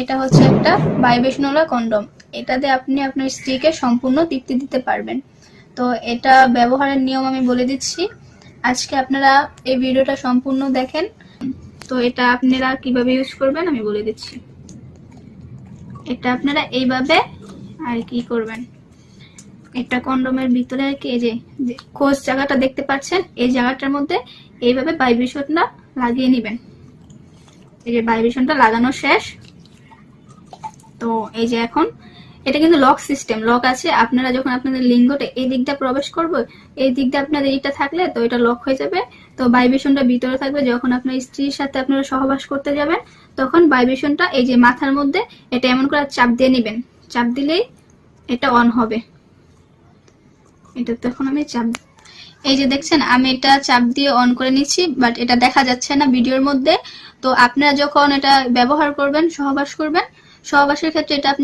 এটা হচ্ছে একটা ভাইব্রেশনওয়ালা কন্ডম। এটাতে আপনি আপনার স্ত্রীকে সম্পূর্ণ তৃপ্তি দিতে পারবেন। তো এটা ব্যবহারের নিয়ম আমি বলে দিচ্ছি। আজকে আপনারা এই ভিডিওটা সম্পূর্ণ দেখেন। তো এটা আপনারা কীভাবে ইউজ করবেন আমি বলে দিচ্ছি। এটা আপনারা এইভাবে আর কি করবেন। একটা কন্ডোমের ভিতরে আর কি এই যে খোঁজ জায়গাটা দেখতে পাচ্ছেন, এই জায়গাটার মধ্যে এইভাবে ভাইব্রেশনটা লাগিয়ে নেবেন। এই যে ভাইব্রেশনটা লাগানো শেষ। তো এই যে এখন, এটা কিন্তু লক সিস্টেম লক আছে। আপনারা যখন আপনাদের লিঙ্গটা এই দিকটা প্রবেশ করবে, এই দিকটা আপনাদের এইটা থাকলে তো এটা লক হয়ে যাবে। তো ভাইব্রেশনটা ভিতরে থাকবে। যখন আপনার স্ত্রীর সাথে আপনারা সহবাস করতে যাবেন, তখন ভাইব্রেশনটা এই যে মাথার মধ্যে এটা এমন করে চাপ দিয়ে নেবেন। চাপ দিলেই এটা অন হবে। এটা তখন আমি চাপ এই যে দেখছেন, আমি এটা চাপ দিয়ে অন করে নিচ্ছি বাট এটা দেখা যাচ্ছে না ভিডিওর মধ্যে। তো আপনারা যখন এটা ব্যবহার করবেন, সহবাস করবেন সহবাসের ক্ষেত্রে এটা আপনার